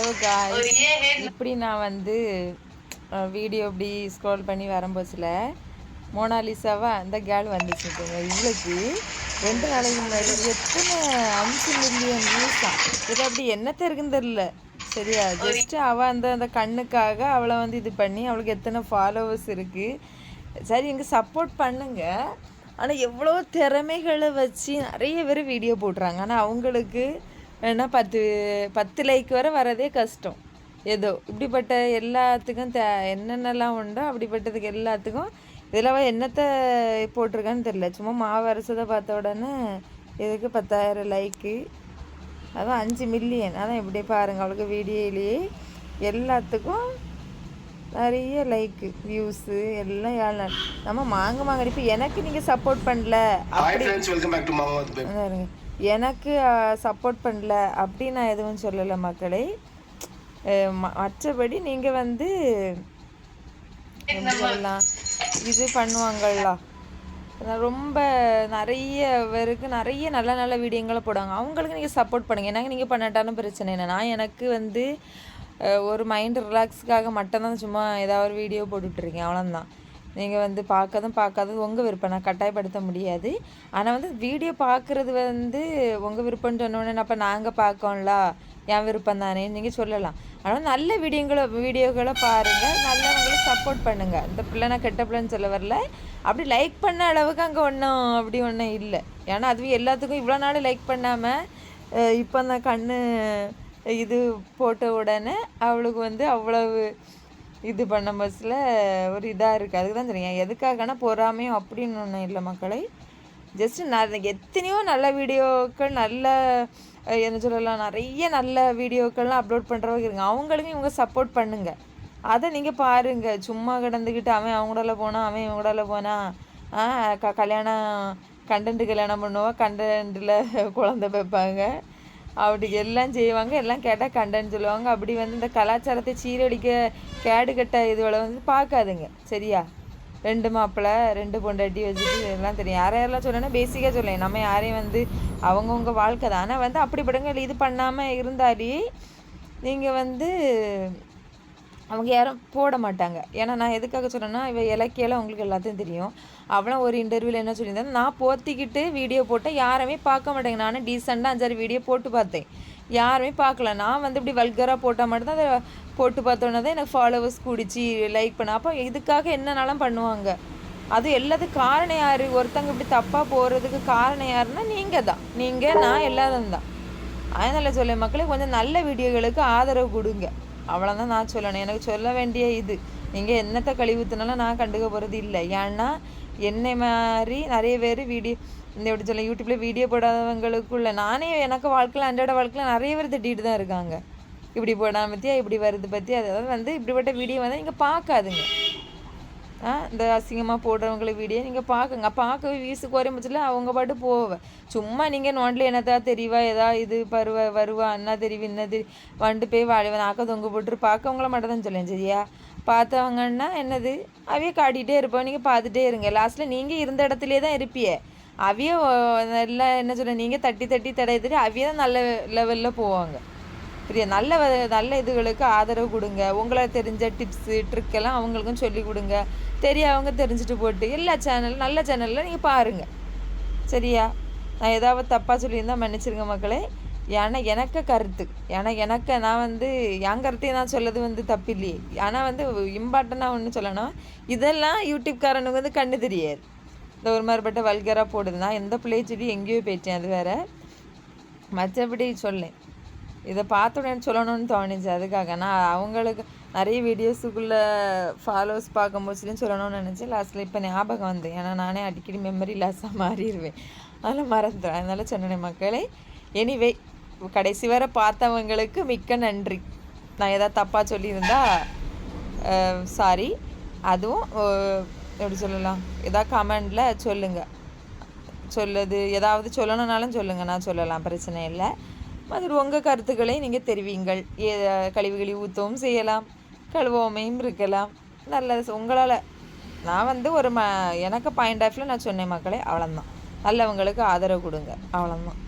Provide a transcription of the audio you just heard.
Hello காய் இப்படி நான் வந்து வீடியோ இப்படி ஸ்க்ரோல் பண்ணி வரும்போதுல மோனாலிசாவா அந்த கேள் வந்துச்சுங்க இவளுக்கு ரெண்டு நாளைக்கு முன்னாடி எத்தனை அஞ்சு மில்லியன் வியூஸ் தான் இது அப்படி என்னத்த இருக்குன்னு தெரில சரியா? ஜஸ்ட் அவள் அந்த அந்த கண்ணுக்காக அவளை வந்து இது பண்ணி அவளுக்கு எத்தனை ஃபாலோவர்ஸ் இருக்குது சரி இங்கே சப்போர்ட் பண்ணுங்க. ஆனால் எவ்வளோ திறமைகளை வச்சு நிறைய பேர் வீடியோ போடுறாங்க. ஆனால் அவங்களுக்கு ஏன்னா பத்து பத்து லைக் வரை வரதே கஷ்டம். ஏதோ இப்படிப்பட்ட எல்லாத்துக்கும் த என்னென்னலாம் உண்டோ அப்படிப்பட்டதுக்கு எல்லாத்துக்கும் இதில் என்னத்தை போட்டிருக்கான்னு தெரில சும்மா மாவரசதை பார்த்த உடனே இதுக்கு பத்தாயிரம் லைக்கு அதுவும் அஞ்சு மில்லியன் அதான் இப்படி பாருங்கள் அவளுக்கு வீடியோலேயே எல்லாத்துக்கும் நிறைய லைக்கு வியூஸு எல்லாம் ஏழு நம்ம மாங்க மாங்க இப்போ எனக்கு நீங்கள் சப்போர்ட் பண்ணல. அப்படி. எனக்கு சப்போர்ட் பண்ணல அப்படி நான் எதுவும் சொல்லலை மக்களை. மற்றபடி நீங்கள் வந்து சொல்லலாம்? இது பண்ணுவாங்களா ரொம்ப நிறைய பேருக்கு நிறைய நல்ல நல்ல வீடியோங்களை போடுவாங்க. அவங்களுக்கு நீங்கள் சப்போர்ட் பண்ணுங்கள் எனக்கு நீங்கள் பண்ணட்டாலும் பிரச்சனை இல்லை. நான் எனக்கு வந்து ஒரு மைண்ட் ரிலாக்ஸுக்காக மட்டும்தான் சும்மா ஏதாவது ஒரு வீடியோ போட்டுட்ருக்கேன் அவ்வளோதான் நீங்கள் வந்து பார்க்கதும் பார்க்காதது உங்கள் விருப்பம். நான் கட்டாயப்படுத்த முடியாது. ஆனால் வந்து வீடியோ பார்க்குறது வந்து உங்கள் விருப்பம்னு சொன்னோடனே அப்போ நாங்கள் பார்க்கோம்ல என் விருப்பம் தானே நீங்கள் சொல்லலாம். ஆனால் நல்ல வீடியோங்களை வீடியோகளை பாருங்கள் நல்லவங்களை சப்போர்ட் பண்ணுங்கள் இந்த பிள்ளை நான் கெட்ட பிள்ளைன்னு சொல்ல வரல. அப்படி லைக் பண்ண அளவுக்கு அங்கே ஒன்றும் அப்படி ஒன்றும் இல்லை. ஏன்னா அதுவும் எல்லாத்துக்கும் இவ்வளோ நாள் லைக் பண்ணாமல் இப்போ அந்த கண் இது போட்ட உடனே அவளுக்கு வந்து அவ்வளவு இது பண்ண பஸ்ஸில் ஒரு இதாக இருக்குது அதுக்கு தான் தெரியும் எதுக்காகனா பொறாமையும் அப்படின்னு ஒன்றும் இல்லை மக்களை. ஜஸ்ட்டு நான் எத்தனையோ நல்ல வீடியோக்கள் நல்ல என்ன சொல்லலாம் நிறைய நல்ல வீடியோக்கள்லாம் அப்லோட் பண்ணுறவங்க இருங்க அவங்களுக்கும் இவங்க சப்போர்ட் பண்ணுங்கள் அதை நீங்கள் பாருங்கள் சும்மா கிடந்துக்கிட்டு அவன் அவங்களால போனான் அவன் இவங்களால போனான் க கல்யாணம் கண்டென்ட்டு கல்யாணம் பண்ணுவான் கண்டென்ட்டில் குழந்த வைப்பாங்க அப்படி எல்லாம் செய்வாங்க எல்லாம் கேட்டால் கண்டன்னு சொல்லுவாங்க. அப்படி வந்து இந்த கலாச்சாரத்தை சீரழிக்க கேடு கட்ட இதுவளை வந்து பார்க்காதுங்க. சரியா? ரெண்டு மாப்பிள்ளை ரெண்டு பொண்டாட்டி வச்சுட்டு எல்லாம் தெரியும். யார் யாரெல்லாம் சொல்லணும் பேசிக்காக சொல்லேன். நம்ம யாரையும் வந்து அவங்கவுங்க வாழ்க்கை தான். ஆனால் வந்து அப்படிப்பட்டவங்க இது பண்ணாமல் இருந்தாலே நீங்கள் வந்து அவங்க யாரும் போட மாட்டாங்க. ஏன்னா நான் எதுக்காக சொல்கிறேன்னா இவ இலக்கியெல்லாம் உங்களுக்கு எல்லாத்தையும் தெரியும். அவளும் ஒரு இன்டர்வியூவில் என்ன சொல்லியிருந்தேன் நான் போத்திக்கிட்டு வீடியோ போட்டேன் யாருமே பார்க்க மாட்டேங்க. நானும் டீசெண்டாக அஞ்சாறு வீடியோ போட்டு பார்த்தேன். யாருமே பார்க்கல. நான் வந்து இப்படி வல்கராக போட்டால் மட்டும்தான் அதை போட்டு பார்த்தோன்னே தான் எனக்கு ஃபாலோவர்ஸ் குடிச்சு லைக் பண்ண. அப்போ இதுக்காக என்னனாலும் பண்ணுவாங்க? அது எல்லாத்துக்கும் காரணம் யார்? ஒருத்தங்க இப்படி தப்பாக போகிறதுக்கு காரணம் யாருன்னா நீங்கள் தான். நீங்கள் நான் எல்லாரும் தான். அதனால் சொல்ல மக்களே கொஞ்சம் நல்ல வீடியோகளுக்கு ஆதரவு கொடுங்க. அவ்வளோதான் நான் சொல்லணும். எனக்கு சொல்ல வேண்டிய இது. நீங்கள் என்னத்தை கழிவுத்தினாலும் நான் கண்டுக்க போகிறது இல்லை. ஏன்னா என்னை மாதிரி நிறைய பேர் வீடியோ இந்த எப்படி சொல்ல யூடியூப்பில் வீடியோ போடாதவங்களுக்குள்ள நானே எனக்கு வாழ்க்கையில் அன்றாட வாழ்க்கையில் நிறைய பேர் திட்டிகிட்டு தான் இருக்காங்க. இப்படி போடாமல் பற்றியா இப்படி வருது பற்றி அதாவது வந்து இப்படிப்பட்ட வீடியோ வந்து நீங்கள் பார்க்காதுங்க. இந்த அசிங்கமாக போடுறவங்களை வீடியோ நீங்கள் பார்க்குங்க பார்க்கவே வீசு குறையும் அவங்க பாட்டு போவேன் சும்மா நீங்கள் நோண்டில் என்னதா தெரியவா எதா இது பருவ வருவா என்ன தெரியும் என்ன தெரியும் வண்டு போய் வாழை நாக்க தொங்க போட்டு பார்க்கவங்கள மட்டும் தான் சொல்லேன் சரியா? பார்த்தவங்கன்னா என்னது? அவையே காட்டிகிட்டே இருப்போம் நீங்கள் பார்த்துட்டே இருங்க. லாஸ்ட்டில் நீங்கள் இருந்த இடத்துலே தான் இருப்பியே. அவையே நல்லா என்ன சொல்ல நீங்கள் தட்டி தட்டி தடையத்துட்டு அவையே தான் நல்ல லெவலில் போவாங்க. பெரிய நல்ல நல்ல இதுகளுக்கு ஆதரவு கொடுங்க. உங்களை தெரிஞ்ச டிப்ஸு ட்ரிக்கெல்லாம் அவங்களுக்கும் சொல்லி கொடுங்க. தெரியாதவங்க தெரிஞ்சுட்டு போட்டு எல்லா சேனல் நல்ல சேனலில் நீங்கள் பாருங்கள் சரியா? நான் ஏதாவது தப்பாக சொல்லியிருந்தால் மன்னிச்சிருங்க மக்களே. ஏன்னா எனக்கு கருத்து. ஏன்னா எனக்கு நான் வந்து என் கருத்தையும் நான் சொல்லது வந்து தப்பு இல்லையே ஆனால் வந்து இம்பார்ட்டனாக ஒன்று சொல்லணும் இதெல்லாம் யூடியூப்காரனுக்கு வந்து கண்ணு தெரியாது. இந்த ஒரு மாதிரிப்பட்ட வல்கராக போடுது. நான் எந்த பிள்ளையை சொல்லி எங்கேயோ போயிட்டேன் அது வேறு. மற்றபடி சொல்லேன். இதை பார்த்த உடனே சொல்லணும்னு தோணுச்சு. அதுக்காக நான் அவங்களுக்கு நிறைய வீடியோஸுக்குள்ளே ஃபாலோஸ் பார்க்கும்போதுலேயும் சொல்லணும்னு நினச்சேன் லாஸ்ட்டில் இப்போ ஞாபகம் வந்தேன். ஏன்னா நானே அடிக்கடி மெமரி லாஸாக மாறிடுவேன். அதெல்லாம் மறந்துடும் அதனால் சொன்னேன் மக்களை. எனிவே கடைசி வரை பார்த்தவங்களுக்கு மிக்க நன்றி. நான் எதாவது தப்பாக சொல்லியிருந்தா சாரி அதுவும் எப்படி சொல்லலாம்? எதாவது கமெண்டில் சொல்லுங்கள் சொல்லுது ஏதாவது சொல்லணுன்னாலும் சொல்லுங்கள் நான் சொல்லலாம். பிரச்சனை இல்லை. மாதிரி உங்கள் கருத்துக்களை நீங்கள் தெரிவிங்கள் ஏ கழிவுகளை ஊற்றவும் செய்யலாம் கழுவாமையும் இருக்கலாம். நல்லது உங்களால் நான் வந்து ஒரு ம எனக்கு பாயிண்ட் ஆஃப்ல நான் சொன்னேன் மக்களே அவ்வளோதான் நல்லவங்களுக்கு ஆதரவு கொடுங்க அவ்வளோதான்